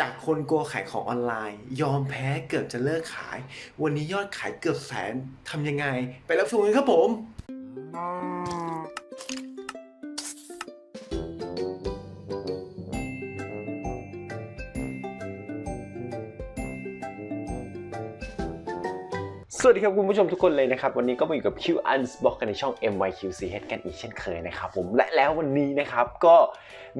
จากคนกลัวขายของออนไลน์ ยอมแพ้เกือบจะเลิกขาย วันนี้ยอดขายเกือบแสนทำยังไง ไปรับชมกันครับผม สวัสดีครับคุณผู้ชมทุกคนเลยนะครับ วันนี้ก็มาอยู่กับ Q Unbox กันในช่อง MYQCH กันอีกเช่นเคยนะครับผมและแล้ววันนี้นะครับก็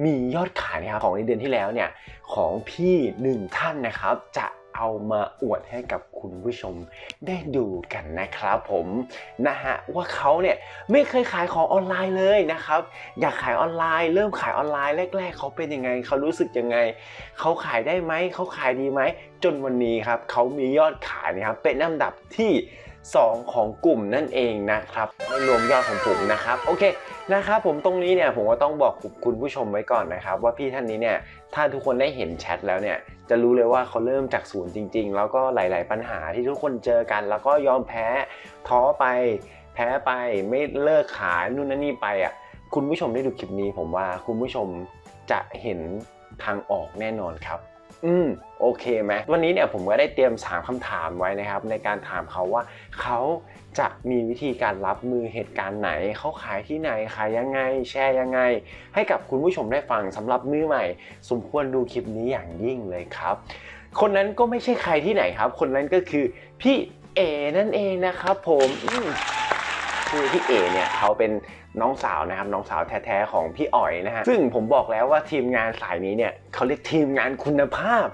มียอดขายนะครับของในเดือนที่แล้วเนี่ยของพี่หนึ่งท่านนะครับจะ เอามาอวดให้กับคุณผู้ชมได้ดูกันนะครับผมนะฮะว่าเขาเนี่ยไม่เคยขายของออนไลน์เลยนะครับ อยากขายออนไลน์ เริ่มขายออนไลน์แรก ๆเขาเป็นยังไงเขารู้สึกยังไงเขาขายได้ไหมเขาขายดีไหมจนวันนี้ครับเขามียอดขายนะครับเป็นอันดับที่ 2 ของกลุ่มนั่นเองนะครับไม่รวมยอดของผมนะครับโอเคนะครับผมตรงนี้เนี่ยผมก็ต้องบอกคุณผู้ชมไว้ก่อนนะครับ ว่าพี่ท่านนี้เนี่ยถ้าทุกคนได้เห็นแชทแล้วเนี่ยจะรู้เลยว่าเขาเริ่มจากศูนย์จริง ๆ แล้วก็หลาย ๆ ปัญหาที่ทุกคนเจอกัน แล้วก็ยอมแพ้ท้อไป แพ้ไปไม่เลิกขายนู่นนั่นนี่ไปอะคุณผู้ชมได้ดูคลิปนี้ผมว่าคุณผู้ชมจะเห็นทางออกแน่นอนครับ อืมโอเคไหมวันนี้เนี่ยผมก็ได้เตรียมสามคำถามไว้นะครับ ในการถามเขาว่าเขาจะมีวิธีการรับมือเหตุการณ์ไหน เขาขายที่ไหน ขายยังไง แชร์ยังไง ให้กับคุณผู้ชมได้ฟังสำหรับมือใหม่ สมควรดูคลิปนี้อย่างยิ่งเลยครับ คนนั้นก็ไม่ใช่ใครที่ไหนครับ คนนั้นก็คือพี่เอนั่นเองนะครับผมคือพี่เอเนี่ยเขาเป็น น้องสาวนะครับน้องสาวแท้ๆของพี่อ๋อยนะฮะซึ่งผมบอกแล้วว่าทีมงานสายนี้เนี่ยเขาเรียกทีมงานคุณภาพ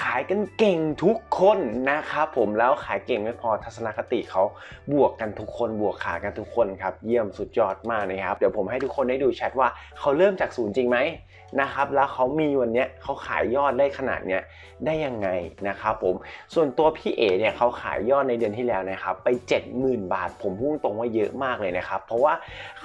ขายกันเก่งทุกคนนะครับผมแล้วขายเก่งไม่พอทัศนคติเขาบวกกันทุกคนบวกขากันทุกคนครับเยี่ยมสุดยอดมากนะครับเดี๋ยวผมให้ทุกคนได้ดูแชทว่าเขาเริ่มจากศูนย์จริงไหมนะครับแล้วเขามีวันนี้เขาขายยอดได้ขนาดเนี้ยได้ยังไงนะครับผมส่วนตัวพี่เอเนี่ยเขาขายยอดในเดือนที่แล้วนะครับไป 70,000 บาท ผมพูดตรงว่าเยอะมากเลยนะครับเพราะว่า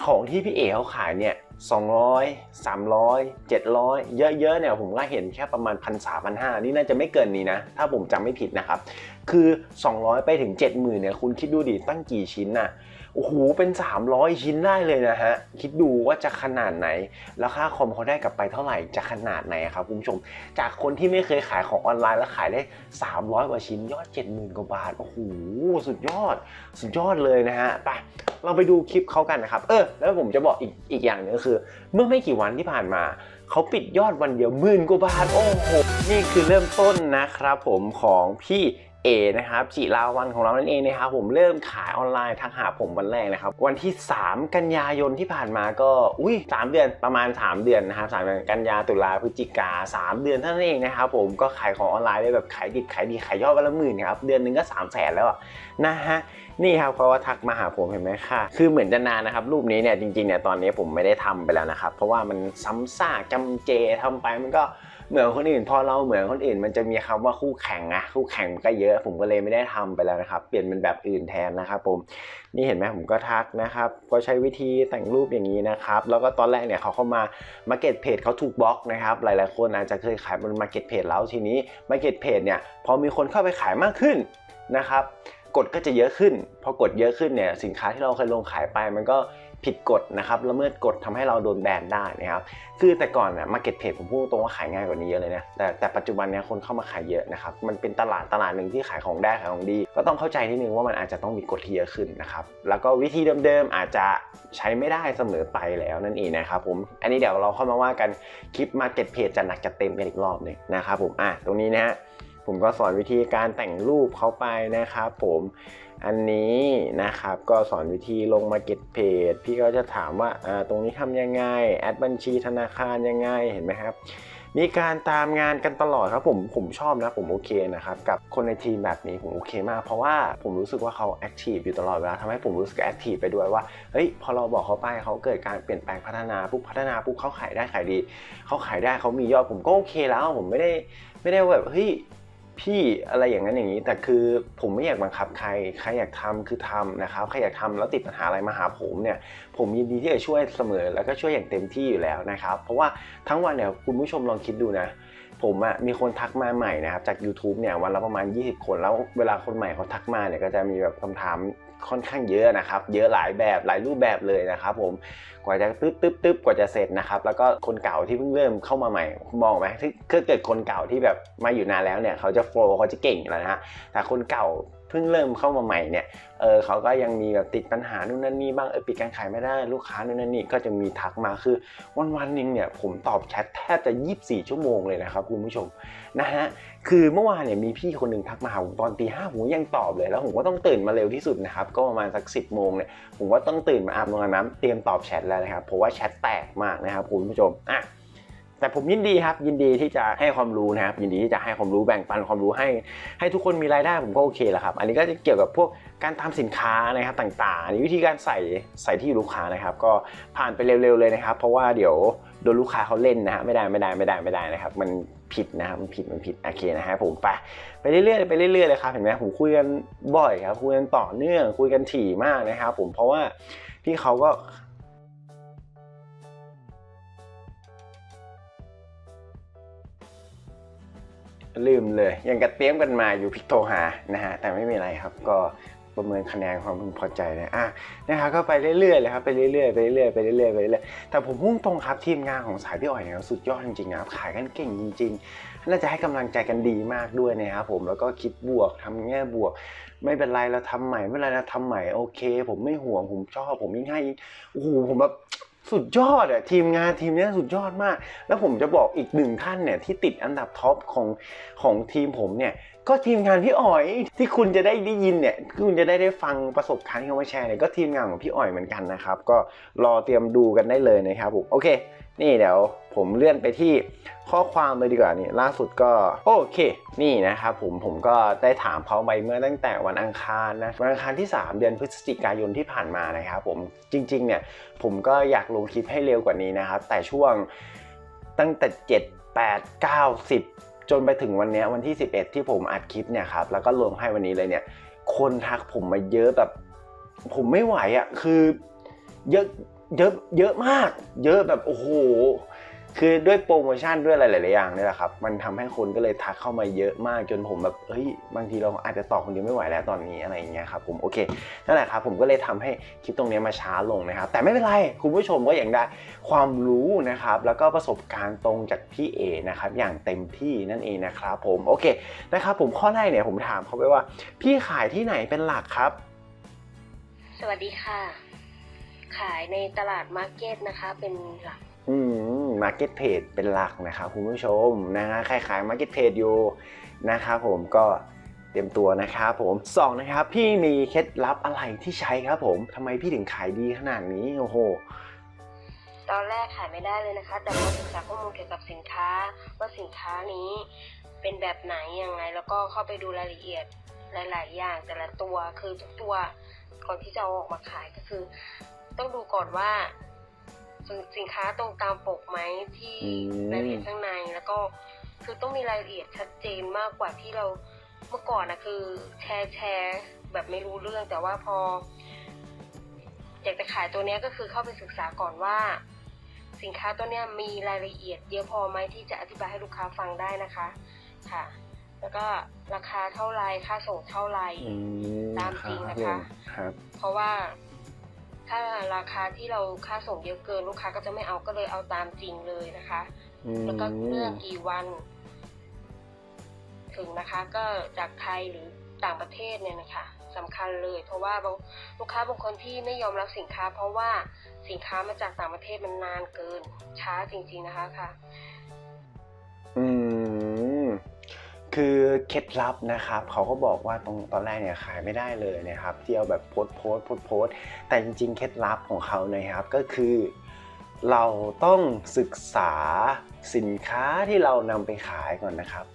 ของที่พี่เอ๋เขาขายเนี่ย200 300 700 เยอะๆเนี่ยผมก็เห็นแค่ประมาณ 1 3 0 0 1 5นี่น่าจะไม่เกินนี้นะ ถ้าผมจำไม่ผิดนะครับ คือ 200 ไปถึง 70,000เนี่ยคุณคิดดูดิตั้งกี่ชิ้นน่ะ โอ้โหเป็น 300 ชิ้นได้เลยนะฮะ คิดดูว่าจะขนาดไหน แล้วค่าคอมเขาได้กลับไปเท่าไหร่จะขนาดไหนครับคุณผู้ชม จากคนที่ไม่เคยขายของออนไลน์แล้วขายได้ 300 กว่าชิ้นยอด 70,000 กว่าบาท โอ้โห สุดยอด สุดยอดเลยนะฮะ ไป เราไปดูคลิปเขากันนะครับ เออ แล้วผมจะบอกอีกอีกอย่างหนึงก็คือ เมื่อไม่กี่วันที่ผ่านมาเขาปิดยอดวันเดียวหมื่นกว่าบาท โอ้โห นี่คือเริ่มต้นนะครับผมของพี่ เอนะครับจิราวันของเรานั่นเองนะครับผมเริ่มขายออนไลน์ทักหาผมวันแรกนะครับวันที่ 3 กันยายนที่ผ่านมาก็อุ้ย3 เดือนประมาณ 3 เดือนนะครับ3เดือนกันยาตุลาพฤศจิกา3 เดือนเท่านั้นเองนะครับผมก็ขายของออนไลน์ได้แบบขายดิบขายดีขายยอดวันละหมื่นครับเดือนหนึงก็3 0 0แสนแล้วอะนะฮะนี่ครับเขาว่าทักมาหาผมเห็นไหมค่ะ คือเหมือนจะนานนะครับรูปนี้เนี่ยจริงๆเนี่ยตอนนี้ผมไม่ได้ทำไปแล้วนะครับเพราะว่ามันซ้ำซากจำเจทำไปมันก็ เหมือนคนอื่นพอเราเหมือนคนอื่น มันจะมีคำว่าคู่แข่งอะคู่แข่งก็เยอะ ผมก็เลยไม่ได้ทำไปแล้วนะครับ เปลี่ยนเป็นแบบอื่นแทนนะครับผมนี่เห็นไหมผมก็ทักนะครับ ก็ใช้วิธีแต่งรูปอย่างนี้นะครับ แล้วก็ตอนแรกเนี่ยเขาเข้ามา Market Page เขาถูกบล็อกนะครับ หลาย ๆ คนอาจจะเคยขายบน Market Page แล้วทีนี้ Market Page เนี่ยพอมีคนเข้าไปขายมากขึ้นนะครับกฎก็จะเยอะขึ้น พอกฎเยอะขึ้นเนี่ยสินค้าที่เราเคยลงขายไปมันก็ ผิดกฎนะครับละเมิดกฎทำให้เราโดนแบนได้นะครับคือแต่ก่อนเนี่ยมาเก็ตเพจผมพูดตรงว่าขายง่ายกว่านี้เยอะเลยนะแต่แต่ปัจจุบันเนี่ยคนเข้ามาขายเยอะนะครับมันเป็นตลาดตลาดหนึ่งที่ขายของได้ขายของดี ก็ต้องเข้าใจนิดนึงว่ามันอาจจะต้องมีกฎที่เยอะขึ้นนะครับแล้วก็วิธีเดิมๆอาจจะใช้ไม่ได้เสมอไปแล้วนั่นเองนะครับผมอันนี้เดี๋ยวเราเข้ามาว่ากันคลิปมาเก็ตเพจจะหนักจะเต็มกันอีกรอบหนึงนะครับผมอะตรงนี้นะฮะ ผมก็สอนวิธีการแต่งรูปเขาไปนะครับผมอันนี้นะครับก็สอนวิธีลงมาเก็ตเพจพี่ก็จะถามว่าอ่าตรงนี้ทำยังไง แอดบัญชีธนาคารยังไงเห็นไหมครับ มีการตามงานกันตลอดครับผมผมชอบนะผมโอเคนะครับกับคนในทีมแบบนี้ผมโอเคมาก เพราะว่าผมรู้สึกว่าเขาแอคทีฟอยู่ตลอดเวลาทำให้ผมรู้สึกแอคทีฟไปด้วยว่าเฮ้ยพอเราบอกเขาไปเขาเกิดการเปลี่ยนแปลงพัฒนาปุ๊บพัฒนาปุ๊บเขาขายได้ขายดีเขาขายได้เขามียอดผมก็โอเคแล้วผมไม่ได้ไม่ได้แบบเฮ้ย พี่อะไรอย่างนั้นอย่างนี้ แต่คือผมไม่อยากบังคับใครใครอยากทำคือทำนะครับใครอยากทำแล้วติดปัญหาอะไรมาหาผมเนี่ยผมยินดีที่จะช่วยเสมอแล้วก็ช่วยอย่างเต็มที่อยู่แล้วนะครับ เพราะว่าทั้งวันเนี่ยคุณผู้ชมลองคิดดูนะผมอะมีคนทักมาใหม่นะครับจาก YouTube เนี่ยวันละประมาณ 20 คนแล้วเวลาคนใหม่เขาทักมาเนี่ยก็จะมีแบบคำถาม ค่อนข้างเยอะนะครับ เยอะหลายแบบหลายรูปแบบเลยนะครับผมกว่าจะตึ๊บตึ๊บตึ๊บกว่าจะเสร็จนะครับ แล้วก็คนเก่าที่เพิ่งเริ่มเข้ามาใหม่มองไหมถ้าเกิดคนเก่าที่แบบมาอยู่นานแล้วเนี่ยเขาจะโฟล์เขาจะเก่งอยู่แล้วนะฮะแต่คนเก่า เพิ่งเริ่มเข้ามาใหม่เนี่ยเออเขาก็ยังมีแบบติดปัญหานู่นนั่นนี่บ้างเออปิดการขายไม่ได้ลูกค้านู่นนั่นนี่ก็จะมีทักมาคือวันวันๆหนึงเนี่ยผมตอบแชทแทบจะ 24 ชั่วโมงเลยนะครับคุณผู้ชมนะฮะคือเมื่อวานเนี่ยมีพี่คนหนึ่งทักมาหาผมตอนตีห้าผมยังตอบเลยแล้วผมก็ต้องตื่นมาเร็วที่สุดนะครับก็ประมาณสัก 10โมงเนี่ยผมก็ต้องตื่นมาอาบน้ำเตรียมตอบแชทแล้วนะครับเพราะว่าแชทแตกมากนะครับคุณผู้ชมอะ แต่ผมยินดีครับ ยินดีที่จะให้ความรู้นะครับ ยินดีที่จะให้ความรู้แบ่งปันความรู้ให้ ให้ทุกคนมีรายได้ผมก็โอเคแล้วครับ อันนี้ก็จะเกี่ยวกับพวกการทำสินค้านะครับต่างๆนนี้วิธีการใส่ใส่ที่ลูกค้านะครับ ก็ผ่านไปเร็วๆเลยนะครับ เพราะว่าเดี๋ยวโดนลูกค้าเขาเล่นนะฮะไม่ได้ไม่ได้ไม่ได้ไม่ได้นะครับ มันผิดนะครับมันผิดมันผิดโอเคนะฮะผมไปไปเรื่อยๆไปเรื่อยๆเลยครับเห็นไหมผมคุยกันบ่อยครับคุยกันต่อเนื่องคุยกันถี่มากนะครับ ผมเพราะว่าพี่เขาก็ ลืมเลย ยังกระเตรียมกันมาอยู่พิกโทหานะฮะแต่ไม่มีอะไรครับก็ประเมินคะแนนความพึงพอใจนะอะนะครับก็ไปเรื่อยๆเลยครับไปเรื่อยๆไปเรื่อยๆไปเรื่อยๆไปเรื่อยๆแต่ผมพุ่งตรงครับทีมงานของสายพี่อ่อยเนี่ยสุดยอดจริงๆนะครับขายกันเก่งจริง ๆ น่าจะให้กำลังใจกันดีมากด้วยนะครับผมแล้วก็คิดบวกทำแง่บวก ไม่เป็นไรเราทำใหม่ไม่เป็นไรเราทำใหม่โอเค ผมไม่ห่วงผมชอบผมยิ่งให้โอ้โหผมแบบ สุดยอดอะทีมงานทีมนี้สุดยอดมาก แล้วผมจะบอกอีกหนึ่งท่านเนี่ยที่ติดอันดับท็อปของของทีมผมเนี่ย ก็ทีมงานพี่อ๋อยที่คุณจะได้ได้ยินเนี่ยคุณจะได้ได้ฟังประสบการณ์ที่เขามาแชร์เนี่ยก็ทีมงานของพี่อ๋อยเหมือนกันนะครับ ก็รอเตรียมดูกันได้เลยนะครับผมโอเค นี่เดี๋ยวผมเลื่อนไปที่ข้อความเลยดีกว่านี่ล่าสุดก็โอเค นี่นะครับผมผมก็ได้ถามเขาไปเมื่อตั้งแต่วันอังคารนะวันอังคารที่ 3 เดือนพฤศจิกายนที่ผ่านมานะครับผมจริง ๆ เนี่ยผมก็อยากลงคลิปให้เร็วกว่านี้นะครับแต่ช่วงตั้งแต่ 7 8 9 10 จนไปถึงวันนี้วันที่ 11 ที่ผมอัดคลิปเนี่ยครับแล้วก็รวมให้วันนี้เลยเนี่ย คนทักผมมาเยอะแบบ ผมไม่ไหวอะ่ะคือเยอะเยอะเยอะมาก เยอะแบบโอ้โห คือด้วยโปรโมชั่นด้วยอะไรหลาย ๆ อย่างนี่แหละครับ มันทำให้คนก็เลยทักเข้ามาเยอะมากจนผมแบบเฮ้ย บางทีเราอาจจะตอบคนเดียวไม่ไหวแล้วตอนนี้อะไรอย่างเงี้ยครับผม โอเค นั่นแหละครับ ผมก็เลยทำให้คลิปตรงนี้มาช้าลงนะครับ แต่ไม่เป็นไร คุณผู้ชมก็ยังได้ความรู้นะครับ แล้วก็ประสบการณ์ตรงจากพี่เอนะครับ อย่างเต็มที่นั่นเองนะครับผม โอเค นะครับผม ข้อแรกเนี่ยผมถามเขาไปว่า พี่ขายที่ไหนเป็นหลักครับ สวัสดีค่ะ ขายในตลาดมาร์เก็ตนะคะ เป็นหลัก มาร์เก็ตเพจเป็นหลักนะครับคุณผู้ชมนะฮะใครขายมาร์เก็ตเพจอยู่นะครับผมก็เตรียมตัวนะครับผมสองนะครับพี่มีเคล็ดลับอะไรที่ใช้ครับผมทำไมพี่ถึงขายดีขนาดนี้โอ้โหตอนแรกขายไม่ได้เลยนะคะ แต่พอศึกษาข้อมูลเกี่ยวกับสินค้าว่าสินค้านี้เป็นแบบไหนยังไง แล้วก็เข้าไปดูรายละเอียดหลาย ๆ อย่าง แต่ละตัวคือทุกตัวก่อนที่จะเอาออกมาขายก็คือ ต้องดูก่อนว่า สินสินค้าตรงตามปกไหมที่อืมรายละเอียดข้างในแล้วก็คือต้องมีรายละเอียดชัดเจนมากกว่าที่เราเมื่อก่อนนะคือแชร์แชร์แบบไม่รู้เรื่องแต่ว่าพอ อยากจะขายตัวเนี้ยก็คือเข้าไปศึกษาก่อนว่า สินค้าตัวเนี้ยมีรายละเอียดเยอะพอไหมที่จะอธิบายให้ลูกค้าฟังได้นะคะค่ะ แล้วก็ราคาเท่าไรค่าส่งเท่าไหรอืมตามจริงนะคะครับเพราะว่า ถ้าราคาที่เราค่าส่งเยอะเกินลูกค้าก็จะไม่เอาก็เลยเอาตามจริงเลยนะคะอืมแล้วก็เรื่องกี่วัน ถึงนะคะ ก็จากไทยหรือต่างประเทศเนี่ยนะคะสำคัญเลย เพราะว่าบางลูกค้าบางคนที่ไม่ยอมรับสินค้า เพราะว่าสินค้ามาจากต่างประเทศมันนานเกินช้าจริง ๆนะคะค่ะ คือเคล็ดลับนะครับเขาก็บอกว่าตรงตอนแรกเนี่ยขายไม่ได้เลยนะครับที่เอาแบบโพสโพสโพสโพสแต่จริงๆ เคล็ดลับของเขานะครับก็คือ เราต้องศึกษาสินค้าที่เรานำไปขายก่อนนะครับ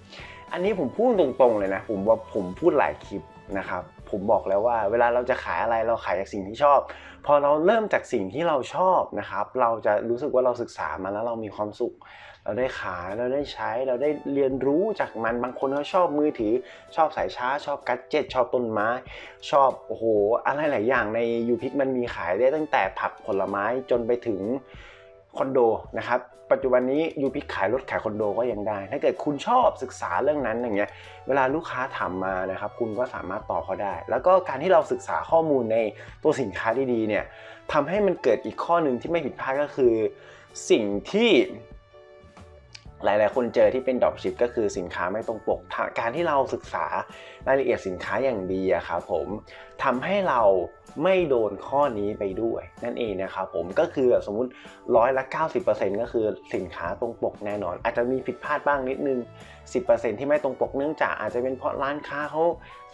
อันนี้ผมพูดตรงๆเลยนะผมว่าผมพูดหลายคลิปนะครับ ผมบอกแล้วว่า เวลาเราจะขายอะไรเราขายจากสิ่งที่ชอบ พอเราเริ่มจากสิ่งที่เราชอบนะครับ เราจะรู้สึกว่าเราศึกษามาแล้วเรามีความสุข เราได้ขายเราได้ใช้เราได้เรียนรู้จากมันบางคนเขาชอบมือถือ ชอบสายชาร์จชอบกัดเจ็ตชอบต้นไม้ ชอบโอ้โหอะไรหลายอย่างในยูพิกมันมีขายได้ตั้งแต่ผักผลไม้จนไปถึง คอนโดนะครับปัจจุบันนี้ยูพิกขายรถขายคอนโดก็ยังได้ ถ้าเกิดคุณชอบศึกษาเรื่องนั้นอย่างเงี้ยเวลาลูกค้าถามมานะครับคุณก็สามารถตอบเขาได้ แล้วก็การที่เราศึกษาข้อมูลในตัวสินค้าดีๆเนี่ยทำให้มันเกิดอีกข้อหนึ่งที่ไม่ผิดพลาดก็คือ สิ่งที่ หลาย ๆ คนเจอที่เป็นดรอปชิปก็คือสินค้าไม่ตรงปก การที่เราศึกษารายละเอียดสินค้าอย่างดีอะครับผมทำให้เราไม่โดนข้อนี้ไปด้วย นั่นเองนะครับผมก็คือสมมุติร้อยละ 90%ก็คือสินค้าตรงปกแน่นอน อาจจะมีผิดพลาดบ้างนิดนึง 10%ที่ไม่ตรงปกเนื่องจากอาจจะเป็นเพราะร้านค้าเขา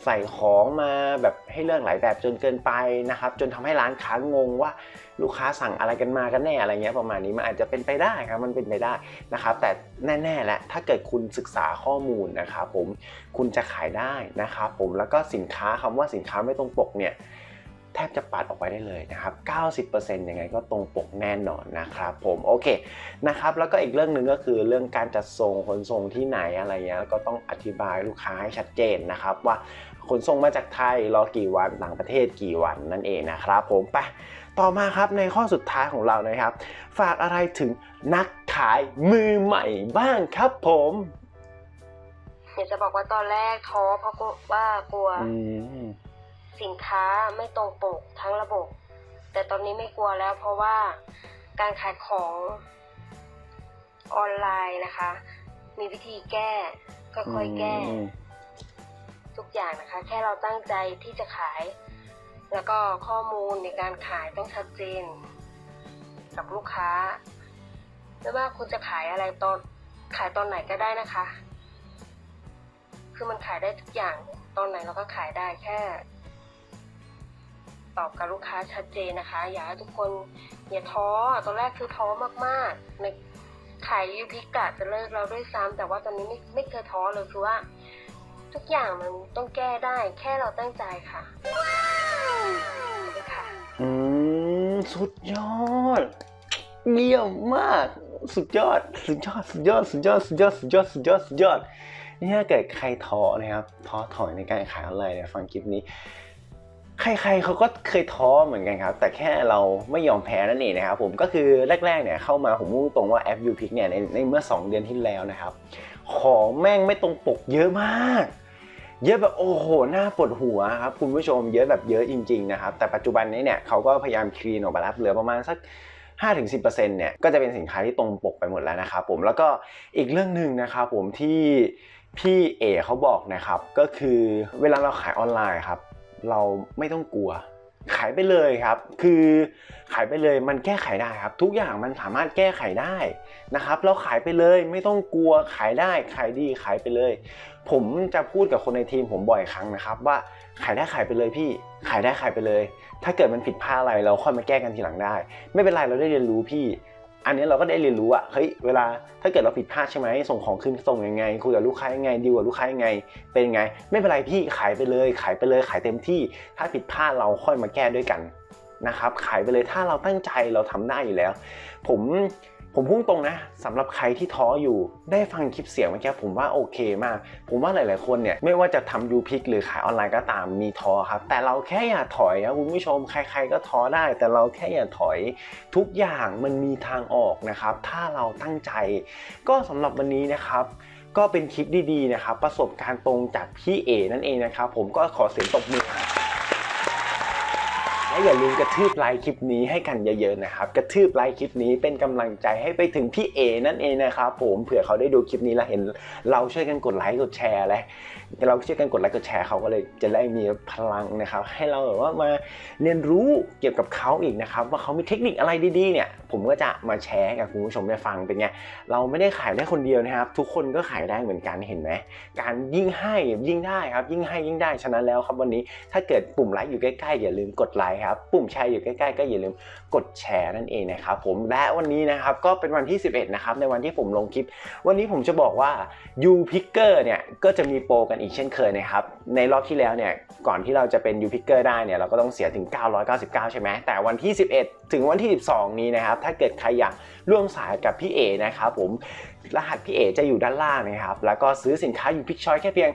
ใส่ของมาแบบให้เลือกหลายแบบจนเกินไปนะครับ จนทำให้ร้านค้างงว่า ลูกค้าสั่งอะไรกันมากันแน่อะไรเงี้ยประมาณนี้มันอาจจะเป็นไปได้ครับมันเป็นไปได้นะครับ แต่แน่ๆแหละถ้าเกิดคุณศึกษาข้อมูลนะครับผมคุณจะขายได้นะครับผมแล้วก็สินค้าคำว่าสินค้าไม่ตรงปกเนี่ยแทบจะปัดออกไปได้เลยนะครับ 90%ยังไงก็ตรงปกแน่นอนนะครับผมโอเคนะครับ แล้วก็อีกเรื่องหนึ่งก็คือเรื่องการจัดส่งขนส่งที่ไหนอะไรเงี้ยแล้วก็ต้องอธิบายลูกค้าให้ชัดเจนนะครับว่า ขนส่งมาจากไทยรอกี่วันต่างประเทศกี่วันนั่นเองนะครับผมไปต่อมาครับในข้อสุดท้ายของเรานะครับ ฝากอะไรถึงนักขายมือใหม่บ้างครับผมอยากจะบอกว่าตอนแรกท้อเพราะกลัวว่ากลัวอืมสินค้าไม่ตรงปกทั้งระบบ แต่ตอนนี้ไม่กลัวแล้ว เพราะว่าการขายของออนไลน์นะคะ มีวิธีแก้ค่อยๆแก้อืม ทุกอย่างนะคะ แค่เราตั้งใจที่จะขาย แล้วก็ข้อมูลในการขายต้องชัดเจน กับลูกค้าไม่ว่าคุณจะขายอะไรตอนขายตอนไหนก็ได้นะคะ คือมันขายได้ทุกอย่างตอนไหนเราก็ขายได้แค่ ตอบกับลูกค้าชัดเจนนะคะ อยากให้ทุกคนอย่าท้อตอนแรกคือท้อมากๆในขายยูพิกะจะเลิกเราด้วยซ้ำแต่ว่าตอนนี้ไม่ไม่เคยท้อเลยคือว่า ทุกอย่างมันต้องแก้ได้แค่เราตั้งใจค่ะค่ะ อืม สุดยอด เยี่ยมมาก สุดยอด สุดยอด สุดยอด สุดยอด สุดยอด สุดยอด สุดยอด สุดยอด นี่ถ้าเกิดใครท้อนะครับ ท้อถอยในการขายออนไลน์เนี่ยฟังคลิปนี้ ใครๆเขาก็เคยท้อเหมือนกันครับ แต่แค่เราไม่ยอมแพ้นั่นเองนะครับ ผม ก็คือแรกๆเนี่ยเข้ามาผมมุ่งตรงว่าแอป UPick เนี่ยในในเมื่อ 2 เดือนที่แล้วนะครับ ของแม่งไม่ตรงปกเยอะมาก เยอะแบบโอ้โหหน้าปวดหัวครับคุณผู้ชมเยอะแบบเยอะจริงๆนะครับแต่ปัจจุบันนี้เนี่ยเขาก็พยายามคลีนออกมาแล้วเหลือประมาณสัก5-10%เนี่ยก็จะเป็นสินค้าที่ตรงปกไปหมดแล้วนะครับผมแล้วก็อีกเรื่องหนึ่งนะครับผมที่พี่เอเขาบอกนะครับก็คือเวลาเราขายออนไลน์ครับ เราไม่ต้องกลัว ขายไปเลยครับ คือขายไปเลยมันแก้ไขได้ครับ ทุกอย่างมันสามารถแก้ไขได้นะครับ เราขายไปเลยไม่ต้องกลัวขายได้ขายดีขายไปเลย ผมจะพูดกับคนในทีมผมบ่อยครั้งนะครับ ว่าขายได้ขายไปเลยพี่ขายได้ขายไปเลย ถ้าเกิดมันผิดพลาดอะไรเราค่อยมาแก้กันทีหลังได้ ไม่เป็นไรเราได้เรียนรู้พี่ อันนี้เราก็ได้เรียนรู้อะเฮ้ยเวลาถ้าเกิดเราผิดพลาดใช่ไหมส่งของขึ้นส่งยังไงคุยกับลูกค้ายังไงดีลกับลูกค้ายังไง เป็นยังไง ไม่เป็นไรพี่ขายไปเลย ขายไปเลยขายเต็มที่ ถ้าผิดพลาดเราค่อยมาแก้ด้วยกันนะครับขายไปเลยถ้าเราตั้งใจเราทำได้อยู่แล้ว ผม ผมพุ่งตรงนะสำหรับใครที่ท้ออยู่ได้ฟังคลิปเสียงเมื่อกี้ผมว่าโอเคมาก ผมว่าหลาย ๆ คนเนี่ยไม่ว่าจะทำยูพิกหรือขายออนไลน์ก็ตามมีท้อครับ แต่เราแค่อย่าถอยนะคุณผู้ชมใคร ๆ ก็ท้อได้ แต่เราแค่อย่าถอยทุกอย่างมันมีทางออกนะครับ ถ้าเราตั้งใจ ก็สำหรับวันนี้นะครับก็เป็นคลิปดี ๆ นะครับ ประสบการณ์ตรงจากพี่เอนั่นเองนะครับ ผมก็ขอเสียงตบมือ และอย่าลืมกระทืบไลค์คลิปนี้ให้กันเยอะๆนะครับกระทืบไลค์คลิปนี้เป็นกำลังใจให้ไปถึงพี่เอนั่นเองนะครับผมเผื่อเขาได้ดูคลิปนี้แล้วเห็น เราช่วยกันกดไลค์กดแชร์และเราช่วยกันกดไลค์กดแชร์เขาก็เลยจะได้มีพลังนะครับ ให้เราแบบว่ามาเรียนรู้เกี่ยวกับเขาอีกนะครับ ว่าเขามีเทคนิคอะไรดีๆเนี่ยผมก็จะมาแชร์กับคุณผู้ชมได้ฟังเป็นไงเราไม่ได้ขายได้คนเดียวนะครับ ทุกคนก็ขายได้เหมือนกันเห็นไหมการยิ่งให้ยิ่งได้ครับยิ่งให้ยิ่งได้ฉะนั้นแล้วครับวันนี้ถ้าเกิดปุ่มไลค์อยู่ใกล้ๆอย่าลืมกดไลค์ครับปุ่มแชร์อยู่ใกล้ๆก็อย่าลืมกดแชร์นั่นเองนะครับผมและวันนี้นะครับก็เป็นวันที่ 11 นะครับในวันที่ผมลงคลิป วันนี้ผมจะบอกว่า U Picker เนี่ยก็จะมีโปรกันอีกเช่นเคยนะครับในรอบที่แล้วเนี่ยก่อนที่เราจะเป็น U Picker ได้เนี่ยเราก็ต้องเสียถึง 999 ใช่ไหมแต่วันที่ 11 ถึงวันที่ 12 นี้นะครับถ้าเกิดใครอยากร่วมสายกับพี่เอนะครับผมรหัสพี่เอจะอยู่ด้านล่างนะครับ แล้วก็ซื้อสินค้าอยู่พิกชอยแค่เพียง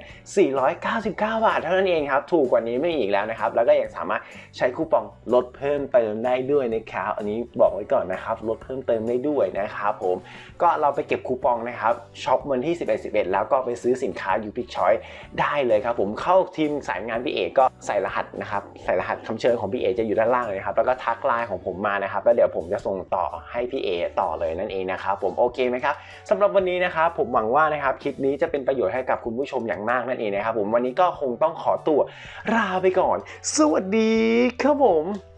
499 บาทเท่านั้นเองครับ ถูกกว่านี้ไม่มีอีกแล้วนะครับ แล้วก็ยังสามารถใช้คูปองลดเพิ่มเติมได้ด้วยนะครับ อันนี้บอกไว้ก่อนนะครับลดเพิ่มเติมได้ด้วยนะครับผมก็เราไปเก็บคูปองนะครับช็อปวันที่ 11 11 แล้วก็ไปซื้อสินค้ายูพิกชอยได้เลยครับผมเข้าทีมสายงานพี่เอกก็ใส่รหัสนะครับใส่รหัสคำเชิญของพี่เอจะอยู่ด้านล่างเลยครับแล้วก็ทักไลน์ของผมมานะครับแล้วเดี๋ยวผมจะส่งต่อให้พี่เอต่อเลยนั่นเองนะครับผมโอเคไหมครับสำหรับวันนี้นะครับผมหวังว่านะครับคลิปนี้จะเป็นประโยชน์ให้กับคุณผู้ชมอย่างมากนั่นเองนะครับผมวันนี้ก็คงต้องขอตัวลาไปก่อน สวัสดีครับผม